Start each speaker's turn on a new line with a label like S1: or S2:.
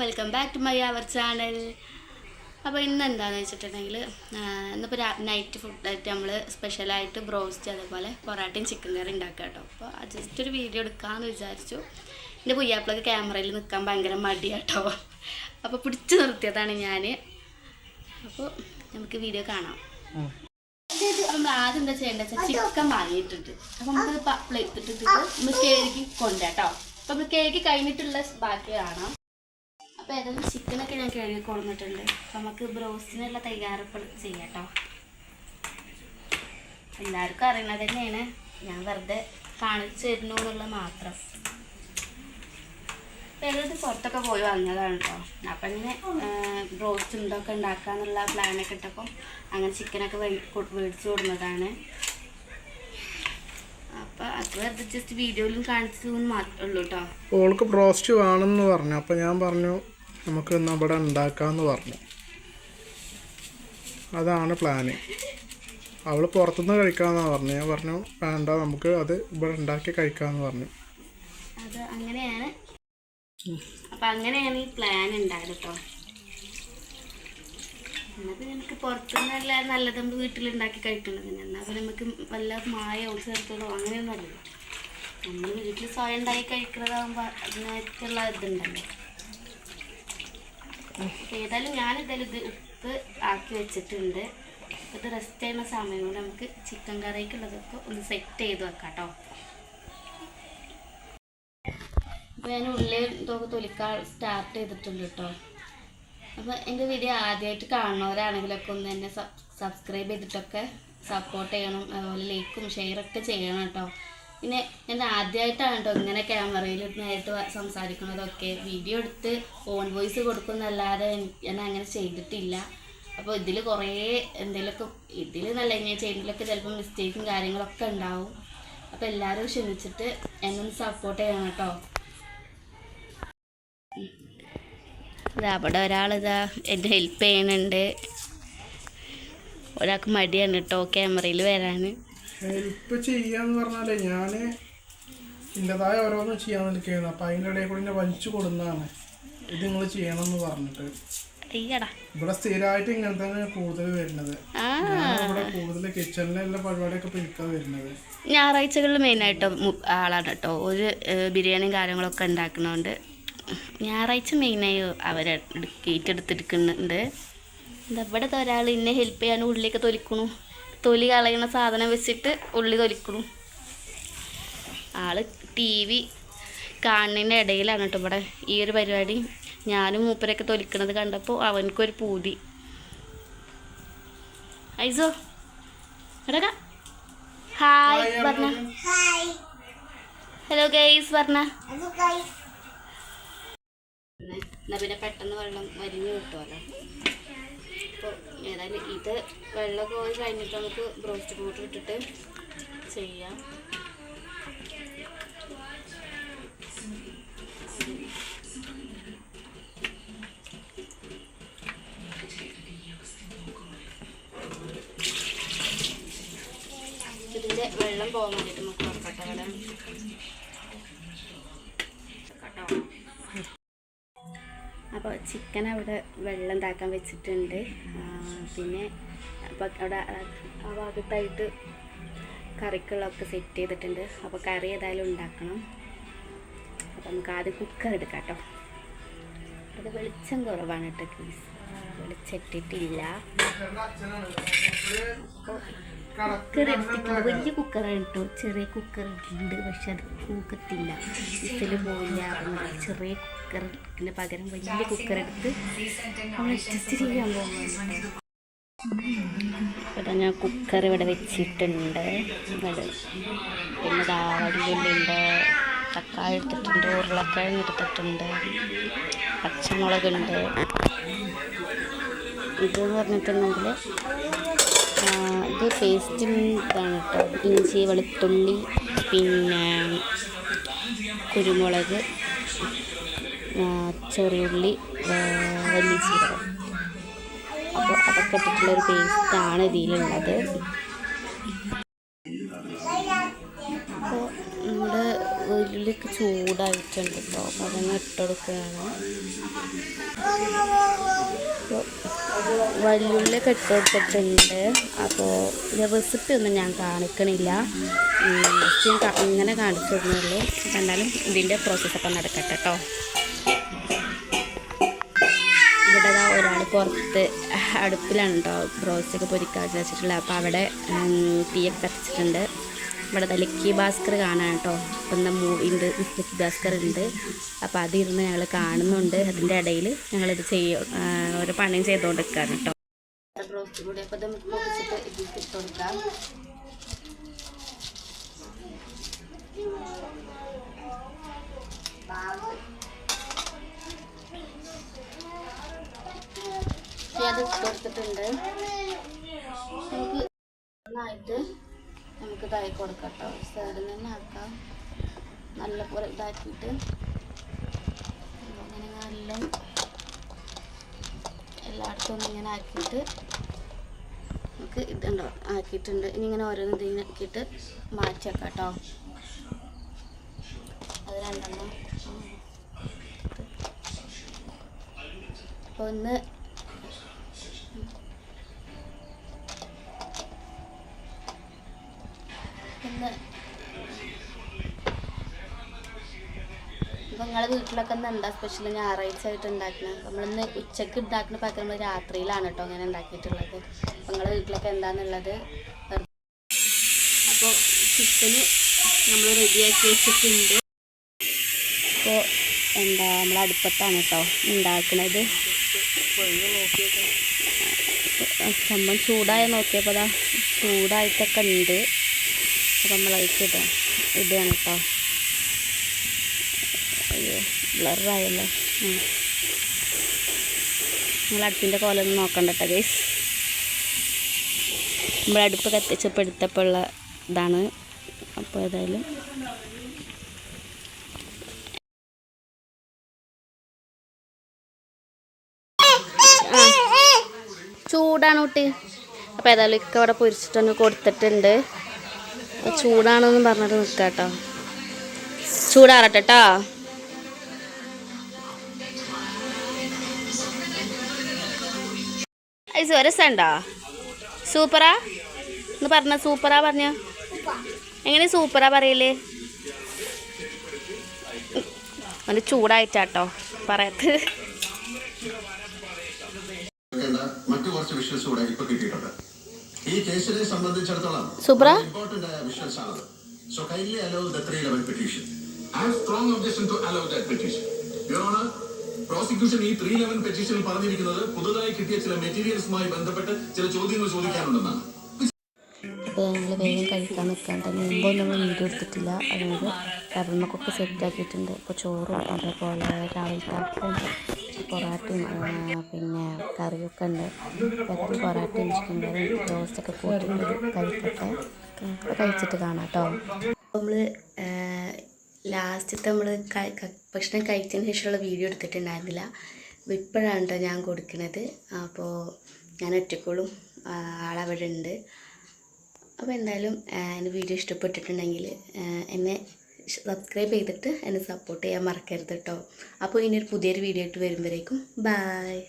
S1: Welcome back to my our channel അപ്പോൾ ഇന്ന് എന്താണെന്ന് വെച്ചിട്ടുണ്ടെങ്കിൽ ഇന്നിപ്പോൾ നൈറ്റ് ഫുഡായിട്ട് നമ്മൾ സ്പെഷ്യലായിട്ട് ബ്രോസ്റ്റ് അതേപോലെ പൊറാട്ടയും ചിക്കൻ കറി ഉണ്ടാക്കുക കേട്ടോ അപ്പോൾ ജസ്റ്റ് ഒരു വീഡിയോ എടുക്കാമെന്ന് വിചാരിച്ചു. എന്റെ പുയ്യാപ്പിളൊക്കെ ക്യാമറയിൽ നിൽക്കാൻ ഭയങ്കര മടിയാട്ടോ അപ്പോൾ പിടിച്ചു നിർത്തിയതാണ് ഞാൻ അപ്പോൾ നമുക്ക് വീഡിയോ കാണാം. നമ്മൾ ആദ്യം എന്താ ചെയ്യേണ്ടത് വെച്ചാൽ ചിക്കൻ വാങ്ങിയിട്ടുണ്ട്. അപ്പം നമുക്ക് പ്ലേറ്റ് ഇട്ടിട്ട് നമ്മൾ കേക്ക് കൊണ്ടുട്ടോ അപ്പം നമ്മൾ കേക്ക് കഴിഞ്ഞിട്ടുള്ള ബാക്കി കാണാം. അപ്പോൾ ഏതായാലും ചിക്കനൊക്കെ ഞാൻ കഴുകി കൊടുത്തിട്ടുണ്ട് നമുക്ക് ബ്രോസ്റ്റിനുള്ള തയ്യാറെടുപ്പ് ചെയ്യാം കേട്ടോ എല്ലാവർക്കും അറിയണത് തന്നെയാണ്. ഞാൻ വെറുതെ കാണിച്ചു തരുന്നു എന്നുള്ളത് മാത്രം ഏതായാലും പുറത്തൊക്കെ പോയി വന്നതാണ് കേട്ടോ അപ്പം ഇങ്ങനെ ബ്രോസ്റ്റ് ഉണ്ടൊക്കെ ഉണ്ടാക്കാന്നുള്ള പ്ലാനൊക്കെ ഇട്ടപ്പം അങ്ങനെ ചിക്കനൊക്കെ മേടിച്ചു കൊടുന്നതാണ്. അത് വെറുതെ ജസ്റ്റ് വീഡിയോയിലും കാണിച്ചു എന്ന് മാത്രമേ ഉള്ളൂ കേട്ടോ
S2: ഓൾക്ക് ബ്രോസ്റ്റ് വേണമെന്ന് പറഞ്ഞു. അപ്പൊ ഞാൻ പറഞ്ഞു നമുക്ക് ഇന്ന് അവിടെ ഉണ്ടാക്കാമെന്ന് പറഞ്ഞു. അതാണ് പ്ലാന് അവൾ പുറത്തുനിന്ന് കഴിക്കാമെന്നാണ് പറഞ്ഞു. ഞാൻ പറഞ്ഞു വേണ്ട നമുക്ക് അത് ഇവിടെ ഉണ്ടാക്കി കഴിക്കാമെന്ന് പറഞ്ഞു.
S1: അത് അങ്ങനെയാണ്. അപ്പം അങ്ങനെയാണ് ഈ പ്ലാൻ ഉണ്ടായത് കേട്ടോ നമുക്ക് പുറത്തുനിന്നല്ല നല്ലത് നമ്മൾ വീട്ടിലുണ്ടാക്കി കഴിക്കുന്നത് തന്നെ എന്നാൽ നമുക്ക് വല്ല മായോ ചേർത്തതോ അങ്ങനെയൊന്നും അല്ല നമ്മൾ വീട്ടിൽ സ്വയം ഉണ്ടാക്കി കഴിക്കുന്നതാകുമ്പോൾ അതിനായിട്ടുള്ള ഇതുണ്ടല്ലോ. ഏതായാലും ഞാൻ ഇതായാലും ഇത് ഉപ്പ് ആക്കി വെച്ചിട്ടുണ്ട്. ഇത് റെസ്റ്റ് ചെയ്യുന്ന സമയം കൊണ്ട് നമുക്ക് ചിക്കൻ കറിക്കുള്ളതൊക്കെ ഒന്ന് സെറ്റ് ചെയ്ത് വെക്കാം കേട്ടോ അപ്പോൾ ഞാൻ ഉള്ളിൽ ഇതൊക്കെ തൊലിക്കാൻ സ്റ്റാർട്ട് ചെയ്തിട്ടുണ്ട് കേട്ടോ അപ്പോൾ എന്റെ വീഡിയോ ആദ്യമായിട്ട് കാണുന്നവരാണെങ്കിലൊക്കെ ഒന്ന് എന്നെ സബ്സ്ക്രൈബ് ചെയ്തിട്ടൊക്കെ സപ്പോർട്ട് ചെയ്യണം. അതുപോലെ ലൈക്കും ഷെയറൊക്കെ ചെയ്യണം കേട്ടോ പിന്നെ ഞാൻ ആദ്യമായിട്ടാണ് കേട്ടോ ഇങ്ങനെ ക്യാമറയിൽ നേരിട്ട് സംസാരിക്കുന്നതൊക്കെ. വീഡിയോ എടുത്ത് ഓൺ വോയിസ് കൊടുക്കുന്നല്ലാതെ ഞാൻ അങ്ങനെ ചെയ്തിട്ടില്ല. അപ്പോൾ ഇതിൽ കുറേ എന്തെങ്കിലുമൊക്കെ ഇതിൽ നല്ല ഞാൻ ചെയ്യുന്നതിലൊക്കെ ചിലപ്പോൾ മിസ്റ്റേക്കും കാര്യങ്ങളൊക്കെ ഉണ്ടാവും. അപ്പോൾ എല്ലാവരും ക്ഷമിച്ചിട്ട് എന്നെ ഒന്ന് സപ്പോർട്ട് ചെയ്യണം കേട്ടോ. ഇതാ അവിടെ ഒരാളിതാ എന്നെ ഹെൽപ്പ് ചെയ്യുന്നുണ്ട്. ഒരാൾക്ക് മടിയാണ് കേട്ടോ ക്യാമറയിൽ വരാൻ
S2: ഹെൽപ്പ് ചെയ്യാന്ന് പറഞ്ഞാലേ ഞാൻ എന്റെതായ ഓരോന്നും ചെയ്യാൻ നിൽക്കുകയായിരുന്നു. അപ്പം അതിന്റെ ഇടയിൽ കൂടി എന്നെ വലിച്ചു കൊടുന്നതാണ്. ഇത് നിങ്ങൾ ചെയ്യണമെന്ന് പറഞ്ഞിട്ട്.
S1: അയ്യടാ.
S2: ഇവിടെ സ്ഥിരമായിട്ട് ഇങ്ങനെ തന്നെ കൂടുതൽ വരുന്നത് ഇവിടെ കൂടുതൽ കിച്ചണിലെല്ലാം പരിപാടിയൊക്കെ പിടിക്കാൻ വരുന്നത്.
S1: ഞായറാഴ്ചകളിൽ മെയിനായിട്ട് ആളാണ് കേട്ടോ ഒരു ബിരിയാണിയും കാര്യങ്ങളൊക്കെ ഉണ്ടാക്കുന്നതുകൊണ്ട് ഞായറാഴ്ച മെയിനായി അവർ ഏറ്റെടുത്തിരിക്കുന്നുണ്ട് എന്താ ഇവിടുത്തെ ഒരാൾ ഇന്നെ ഹെൽപ്പ് ചെയ്യാൻ ഉള്ളിലേക്ക് തൊലിക്കണു. തൊലി കളയുന്ന സാധനം വെച്ചിട്ട് ഉള്ളി തൊലിക്കണം ആൾ ടി വി കാണുന്നതിന്റെ ഇടയിലാണ് കേട്ടോ ഇവിടെ ഈ ഒരു പരിപാടി. ഞാനും മൂപ്പരൊക്കെ തൊലിക്കണത് കണ്ടപ്പോൾ അവനക്കൊരു പൂതി. ഐസോ എടാ ഹായ് പറഞ്ഞ. ഹലോ ഗൈസ് പറഞ്ഞ. എന്നാ പിന്നെ പെട്ടെന്ന് വെള്ളം വരിഞ്ഞു കിട്ടുമല്ലോ ഏതായാലും ഇത് വെള്ളമൊക്കെ പോയി കഴിഞ്ഞിട്ട് നമുക്ക് ബ്രോസ്റ്റ് പൗഡർ ഇട്ടിട്ട് ചെയ്യാം. ഇതിന്റെ വെള്ളം പോകാൻ വേണ്ടിയിട്ട് നമുക്ക് നോക്കട്ടെ അപ്പോൾ ചിക്കൻ അവിടെ വെള്ളം താക്കാൻ വെച്ചിട്ടുണ്ട്. പിന്നെ അപ്പോൾ അവിടെ ആ- ഭാഗത്തായിട്ട് കറിക്കുള്ളതൊക്കെ സെറ്റ് ചെയ്തിട്ടുണ്ട്. അപ്പോൾ കറി ഏതായാലും ഉണ്ടാക്കണം. അപ്പോൾ നമുക്ക് ആദ്യം കുക്കർ എടുക്കാം കേട്ടോ അത് വെളിച്ചം കുറവാണ് കേട്ടോ പ്ലീസ് വെളിച്ചിട്ടിട്ടില്ല കുക്കർ എടുത്തിട്ടുണ്ട്. വലിയ കുക്കർ കേട്ടോ. ചെറിയ കുക്കർ ഉണ്ട് പക്ഷെ അത് കൂക്കത്തില്ല. വിസിൽ പോയില്ല ചെറിയ കുക്കറിന് പകരം വലിയ കുക്കർ എടുത്ത് നമ്മൾ അഡ്ജസ്റ്റ് ചെയ്യാൻ പോകുന്നുണ്ട് ഞാൻ കുക്കർ ഇവിടെ വെച്ചിട്ടുണ്ട്. ഇവിടെ പിന്നെ ദാവടിയുണ്ട് തക്കാളി എടുത്തിട്ടുണ്ട് ഉരുളക്കിഴങ്ങ് എടുത്തിട്ടുണ്ട്. പച്ചമുളകുണ്ട്. ഇതെന്ന് പറഞ്ഞിട്ടുണ്ടെങ്കിൽ ഇത് പേസ്റ്റ് ഇതാണ് കേട്ടോ. ഇഞ്ചി വെളുത്തുള്ളി പിന്നെ കുരുമുളക് ചെറിയുള്ളി വലിയ ജീരകം. അപ്പോൾ അതൊക്കെ ഇട്ടിട്ടുള്ളൊരു പേസ്റ്റാണ് ഇതിലുള്ളത്. അപ്പോൾ നമ്മുടെ വല്യുള്ളിക്ക് ചൂടായിട്ടുണ്ട് കേട്ടോ. അപ്പോൾ അതങ്ങ് ഇട്ടുകൊടുക്കുകയാണ് വല്യുള്ളിയൊക്കെ ഇട്ട് കൊടുത്തിട്ടുണ്ട് അപ്പോൾ ഇതിന്റെ റെസിപ്പി ഒന്നും ഞാൻ കാണിക്കണില്ല. ഇങ്ങനെ കാണിച്ചു തരുന്നുള്ളൂ എന്തായാലും ഇതിന്റെ പ്രോസസ്സൊക്കെ നടക്കട്ടെ കേട്ടോ ഇവിടെ ഒരാൾ പുറത്ത് അടുപ്പിലാണ് കേട്ടോ ബ്രോസ്റ്റൊക്കെ പൊരിക്കാൻ വെച്ചിട്ടുള്ളത്. അപ്പോൾ അവിടെ തീയൊക്കെ കത്തിച്ചിട്ടുണ്ട് ഇവിടെ ലക്കി ഭാസ്കർ കാണാൻ കേട്ടോ ഇപ്പം എന്താ മൂവിന്റെ ലക്കി ഭാസ്കർ ഉണ്ട് അപ്പോൾ അതിരുന്ന് ഞങ്ങൾ കാണുന്നുണ്ട്. അതിന്റെ ഇടയിൽ ഞങ്ങളിത് ചെയ്യും ഓരോ പണിയും ചെയ്തുകൊണ്ട് നിൽക്കുകയാണ് കേട്ടോ കൂടി കൊടുത്തിട്ടുണ്ട് നന്നായിട്ട് നമുക്ക് ഇതായി കൊടുക്കട്ടോ. കേട്ടോ സൈഡിൽ തന്നെ ആക്കാം. നല്ല പോലെ ഇതാക്കിയിട്ട്. അങ്ങനെ നല്ല എല്ലായിടത്തും ഇങ്ങനെ ആക്കിയിട്ട് നമുക്ക് ഇതുണ്ടോ ആക്കിയിട്ടുണ്ട്. ഇനി ഇങ്ങനെ ഓരോന്ന് ഇതിങ്ങനെ ആക്കിയിട്ട് മാറ്റി വെക്കാം കേട്ടോ അത് രണ്ടെണ്ണം ഒന്ന് ഇപ്പം നിങ്ങളെ വീട്ടിലൊക്കെ ഇന്ന് എന്താ സ്പെഷ്യൽ ഞായറാഴ്ച ആയിട്ട് ഉണ്ടാക്കുന്നത് നമ്മളിന്ന് ഉച്ചയ്ക്ക് ഉണ്ടാക്കുന്ന പകരം നമ്മൾ രാത്രിയിലാണ് കേട്ടോ അങ്ങനെ ഉണ്ടാക്കിയിട്ടുള്ളത് അപ്പം നിങ്ങളെ വീട്ടിലൊക്കെ എന്താണെന്നുള്ളത് അപ്പോൾ ചിക്കന് നമ്മൾ റെഡിയാക്കി വെച്ചിട്ടുണ്ട്. അപ്പോൾ എന്താ നമ്മൾ അടുപ്പത്താണ് കേട്ടോ ഉണ്ടാക്കുന്നത് സംഭവം ചൂടായ നോക്കിയപ്പോൾ അതാ ചൂടായിട്ടൊക്കെ ഉണ്ട് അപ്പോൾ നമ്മൾ അതിലേക്ക് ഇടാം ഇടുകയാണ് കേട്ടോ ബ്ലറായല്ലോ നിങ്ങൾ അടുപ്പിന്റെ കോലൊന്നും നോക്കണ്ട കേട്ടോ ഗൈസ് നമ്മൾ അടുപ്പ് കത്തിച്ചപ്പോൾ ഉള്ള ഇതാണ്. അപ്പോൾ ഏതായാലും ചൂടാണ് കുട്ടി. അപ്പോൾ ഏതായാലും ഇക്ക അവിടെ പൊരിച്ചിട്ടൊന്ന് കൊടുത്തിട്ടുണ്ട്. ചൂടാണെന്ന് പറഞ്ഞിട്ട് നിൽക്കാം കേട്ടോ ചൂടാറട്ടെ കേട്ടോ ഐസ് രസമുണ്ടോ? സൂപ്പറാ? എന്ന് പറഞ്ഞ സൂപ്പറാ പറഞ്ഞ. എങ്ങനെ സൂപ്പറാ പറയൽ? നല്ല ചൂടായിട്ടാട്ടോ പറയത്ത്.
S3: മറ്റു കുറച്ച് വിഷ്വൽസ് കൂടെ ഇപ്പൊ കിട്ടിയിട്ടുണ്ട്. ഈ കേസിനെ സംബന്ധിച്ചിടത്തോളം ഇമ്പോർട്ടന്റ് ആയ വിഷ്വൽസ് ആണത്. So kindly allow the three level petition
S4: I have strong objection to allow that petition. Prosecution ഈ ത്രീ ലെവൻ പെറ്റീഷനിൽ പറഞ്ഞിരിക്കുന്നത് പുതുതായി കിട്ടിയ ചില മെറ്റീരിയൽസുമായി ബന്ധപ്പെട്ട് ചില ചോദ്യങ്ങൾ ചോദിക്കാനുണ്ടെന്നാണ്.
S1: അപ്പോൾ ഞങ്ങൾ വേഗം കഴിക്കാൻ നിൽക്കാണ്ട് മുമ്പ് നമ്മൾ വീഡിയോ എടുത്തിട്ടില്ല. അതായത് കടന്നൊക്കെ സെറ്റ് ആക്കിയിട്ടുണ്ട്. ഇപ്പോൾ ചോറും അതേപോലെ രാവിലത്തെ അപ്പം പൊറാട്ടയും പിന്നെ കറിയൊക്കെ ഉണ്ട്. പെരട്ടി പൊറാട്ടയും ചിക്കൻ കറിയും ദോശയൊക്കെ കൂട്ടിയിട്ട് കഴിക്കട്ടെ അപ്പോൾ കഴിച്ചിട്ട് കാണാം കേട്ടോ നമ്മൾ ലാസ്റ്റത്തെ നമ്മൾ ഭക്ഷണം കഴിച്ചതിന് ശേഷമുള്ള വീഡിയോ എടുത്തിട്ടുണ്ടായിരുന്നില്ല. അപ്പോൾ ഇപ്പോഴാണ് കേട്ടോ ഞാൻ കൊടുക്കുന്നത്. അപ്പോൾ ഞാൻ ഒറ്റക്കോളും ആളവിടെ ഉണ്ട്. അപ്പോൾ എന്തായാലും എന്റെ വീഡിയോ ഇഷ്ടപ്പെട്ടിട്ടുണ്ടെങ്കിൽ എന്നെ സബ്സ്ക്രൈബ് ചെയ്തിട്ട് എന്നെ സപ്പോർട്ട് ചെയ്യാൻ മറക്കരുത് കേട്ടോ. അപ്പോൾ ഇനി ഒരു പുതിയൊരു വീഡിയോ ആയിട്ട് വരുമ്പോഴേക്കും ബായ്